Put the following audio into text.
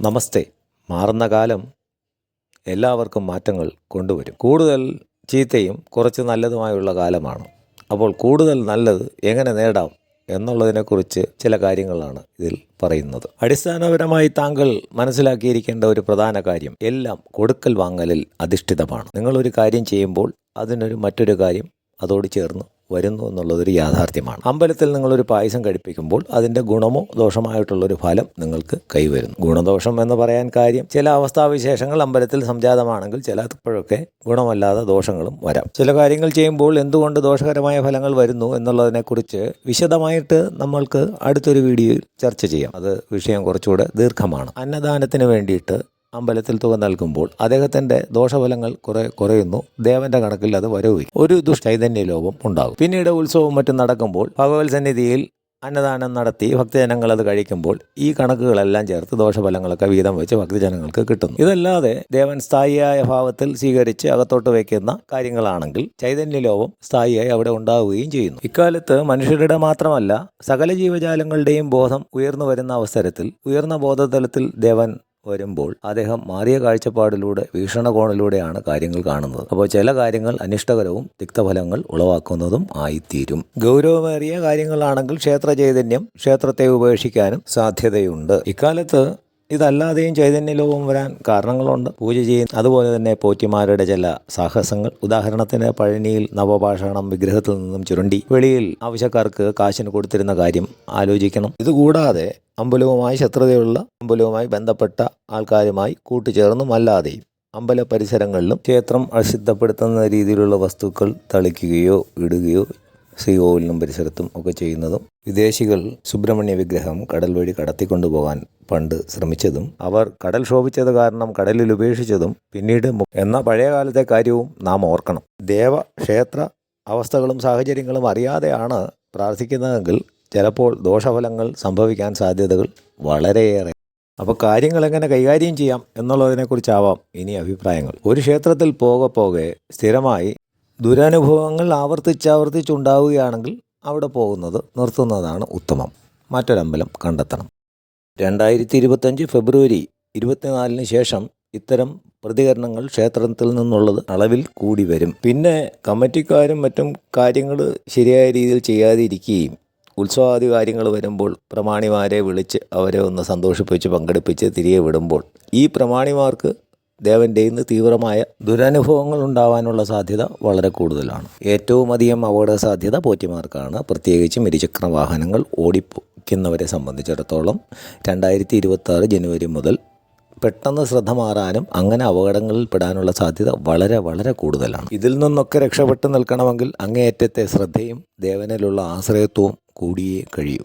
നമസ്തേ. മാറുന്ന കാലം എല്ലാവർക്കും മാറ്റങ്ങൾ കൊണ്ടുവരും. കൂടുതൽ ചീത്തയും കുറച്ച് നല്ലതുമായുള്ള കാലമാണ്. അപ്പോൾ കൂടുതൽ നല്ലത് എങ്ങനെ നേടാം എന്നുള്ളതിനെക്കുറിച്ച് ചില കാര്യങ്ങളാണ് ഇതിൽ പറയുന്നത്. അടിസ്ഥാനപരമായി താങ്കൾ മനസ്സിലാക്കിയിരിക്കേണ്ട ഒരു പ്രധാന കാര്യം എല്ലാം കൊടുക്കൽ വാങ്ങലിൽ അധിഷ്ഠിതമാണ്. നിങ്ങളൊരു കാര്യം ചെയ്യുമ്പോൾ അതിനൊരു മറ്റൊരു കാര്യം അതോട് ചേർന്ന് വരുന്നു എന്നുള്ളതൊരു യാഥാർത്ഥ്യമാണ്. അമ്പലത്തിൽ നിങ്ങളൊരു പായസം കഴിപ്പിക്കുമ്പോൾ അതിന്റെ ഗുണമോ ദോഷമായിട്ടുള്ളൊരു ഫലം നിങ്ങൾക്ക് കൈവരുന്നു. ഗുണദോഷം എന്ന് പറയാൻ കാര്യം ചില അവസ്ഥാവിശേഷങ്ങൾ അമ്പലത്തിൽ സംജാതമാണെങ്കിൽ ചിലപ്പോഴൊക്കെ ഗുണമല്ലാതെ ദോഷങ്ങളും വരാം. ചില കാര്യങ്ങൾ ചെയ്യുമ്പോൾ എന്തുകൊണ്ട് ദോഷകരമായ ഫലങ്ങൾ വരുന്നു എന്നുള്ളതിനെക്കുറിച്ച് വിശദമായിട്ട് നമ്മൾക്ക് അടുത്തൊരു വീഡിയോയിൽ ചർച്ച ചെയ്യാം. അത് വിഷയം കുറച്ചുകൂടെ ദീർഘമാണ്. അന്നദാനത്തിന് വേണ്ടിയിട്ട് അമ്പലത്തിൽ തുക നൽകുമ്പോൾ അദ്ദേഹത്തിന്റെ ദോഷഫലങ്ങൾ കുറെ കുറയുന്നു. ദേവന്റെ കണക്കിൽ അത് വരവ് ഒരു ദുഷ്ചൈതന്യ ലോപം ഉണ്ടാകും. പിന്നീട് ഉത്സവവും മറ്റും നടക്കുമ്പോൾ ഭഗവത് സന്നിധിയിൽ അന്നദാനം നടത്തി ഭക്തജനങ്ങൾ അത് കഴിക്കുമ്പോൾ ഈ കണക്കുകളെല്ലാം ചേർത്ത് ദോഷഫലങ്ങളൊക്കെ വീതം വെച്ച് ഭക്തജനങ്ങൾക്ക് കിട്ടുന്നു. ഇതല്ലാതെ ദേവൻ സ്ഥായിയായ ഭാവത്തിൽ സ്വീകരിച്ച് അകത്തോട്ട് വയ്ക്കുന്ന കാര്യങ്ങളാണെങ്കിൽ ചൈതന്യലോപം സ്ഥായിയായി അവിടെ ഉണ്ടാവുകയും ചെയ്യുന്നു. ഇക്കാലത്ത് മനുഷ്യരുടെ മാത്രമല്ല സകല ജീവജാലങ്ങളുടെയും ബോധം ഉയർന്നു വരുന്ന അവസരത്തിൽ ഉയർന്ന ബോധതലത്തിൽ ദേവൻ വരുമ്പോൾ അദ്ദേഹം മാറിയ കാഴ്ചപ്പാടിലൂടെ വീക്ഷണകോണിലൂടെയാണ് കാര്യങ്ങൾ കാണുന്നത്. അപ്പോൾ ചില കാര്യങ്ങൾ അനിഷ്ടകരവും തിക്തഫലങ്ങൾ ഉളവാക്കുന്നതും ആയിത്തീരും. ഗൗരവമേറിയ കാര്യങ്ങളാണെങ്കിൽ ക്ഷേത്ര ചൈതന്യം ക്ഷേത്രത്തെ ഉപേക്ഷിക്കാനും സാധ്യതയുണ്ട്. ഇക്കാലത്ത് ഇതല്ലാതെയും ചൈതന്യലോകം വരാൻ കാരണങ്ങളുണ്ട്. പൂജ ചെയ്യുന്ന അതുപോലെ തന്നെ പോറ്റിമാരുടെ ചില സാഹസങ്ങൾ. ഉദാഹരണത്തിന് പഴനിയിൽ നവപാഷാണം വിഗ്രഹത്തിൽ നിന്നും ചുരുണ്ടി. വെളിയിൽ ആവശ്യക്കാർക്ക് കാശിന് കൊടുത്തിരുന്ന കാര്യം ആലോചിക്കണം. ഇതുകൂടാതെ അമ്പലവുമായി ശത്രുതയുള്ള അമ്പലവുമായി ബന്ധപ്പെട്ട ആൾക്കാരുമായി കൂട്ടുചേർന്നും അല്ലാതെയും അമ്പല പരിസരങ്ങളിലും ക്ഷേത്രം അസിദ്ധപ്പെടുത്തുന്ന രീതിയിലുള്ള വസ്തുക്കൾ തളിക്കുകയോ ഇടുകയോ ശ്രീകോവിലിനും പരിസരത്തും ഒക്കെ ചെയ്യുന്നതും വിദേശികൾ സുബ്രഹ്മണ്യ വിഗ്രഹം കടൽ വഴി കടത്തിക്കൊണ്ടുപോകാൻ പണ്ട് ശ്രമിച്ചതും അവർ കടൽ ക്ഷോഭിച്ചത് കാരണം കടലിൽ ഉപേക്ഷിച്ചതും പിന്നീട് എന്ന പഴയകാലത്തെ കാര്യവും നാം ഓർക്കണം. ദേവ ക്ഷേത്ര അവസ്ഥകളും സാഹചര്യങ്ങളും അറിയാതെയാണ് പ്രാർത്ഥിക്കുന്നതെങ്കിൽ ചിലപ്പോൾ ദോഷഫലങ്ങൾ സംഭവിക്കാൻ സാധ്യതകൾ വളരെയേറെ. അപ്പോൾ കാര്യങ്ങൾ എങ്ങനെ കൈകാര്യം ചെയ്യാം എന്നുള്ളതിനെക്കുറിച്ചാവാം ഇനി അഭിപ്രായങ്ങൾ. ഒരു ക്ഷേത്രത്തിൽ പോകെ പോകെ സ്ഥിരമായി ദുരനുഭവങ്ങൾ ആവർത്തിച്ചാവർത്തിച്ചുണ്ടാവുകയാണെങ്കിൽ അവിടെ പോകുന്നത് നിർത്തുന്നതാണ് ഉത്തമം. മറ്റൊരമ്പലം കണ്ടെത്തണം. രണ്ടായിരത്തി ഇരുപത്തഞ്ച് ഫെബ്രുവരി ഇരുപത്തിനാലിന് ശേഷം ഇത്തരം പ്രതികരണങ്ങൾ ക്ഷേത്രത്തിൽ നിന്നുള്ളത് അളവിൽ കൂടി വരും. പിന്നെ കമ്മിറ്റിക്കാരും മറ്റും കാര്യങ്ങൾ ശരിയായ രീതിയിൽ ചെയ്യാതിരിക്കുകയും ഉത്സവാദി കാര്യങ്ങൾ വരുമ്പോൾ പ്രമാണിമാരെ വിളിച്ച് അവരെ ഒന്ന് സന്തോഷിപ്പിച്ച് പങ്കെടുപ്പിച്ച് തിരികെ വിടുമ്പോൾ ഈ പ്രമാണിമാർക്ക് ദേവന്റെ നിന്ന് തീവ്രമായ ദുരനുഭവങ്ങൾ ഉണ്ടാവാനുള്ള സാധ്യത വളരെ കൂടുതലാണ്. ഏറ്റവും അധികം അപകട സാധ്യത പോറ്റിമാർക്കാണ്. പ്രത്യേകിച്ചും ഇരുചക്ര വാഹനങ്ങൾ ഓടിപ്പിക്കുന്നവരെ സംബന്ധിച്ചിടത്തോളം രണ്ടായിരത്തി ഇരുപത്തി ജനുവരി മുതൽ പെട്ടെന്ന് ശ്രദ്ധ മാറാനും അങ്ങനെ അപകടങ്ങളിൽ പെടാനുള്ള സാധ്യത വളരെ വളരെ കൂടുതലാണ്. ഇതിൽ നിന്നൊക്കെ രക്ഷപ്പെട്ട് നിൽക്കണമെങ്കിൽ അങ്ങേയറ്റത്തെ ശ്രദ്ധയും ദേവനിലുള്ള ആശ്രയത്വവും കൂടിയേ കഴിയൂ.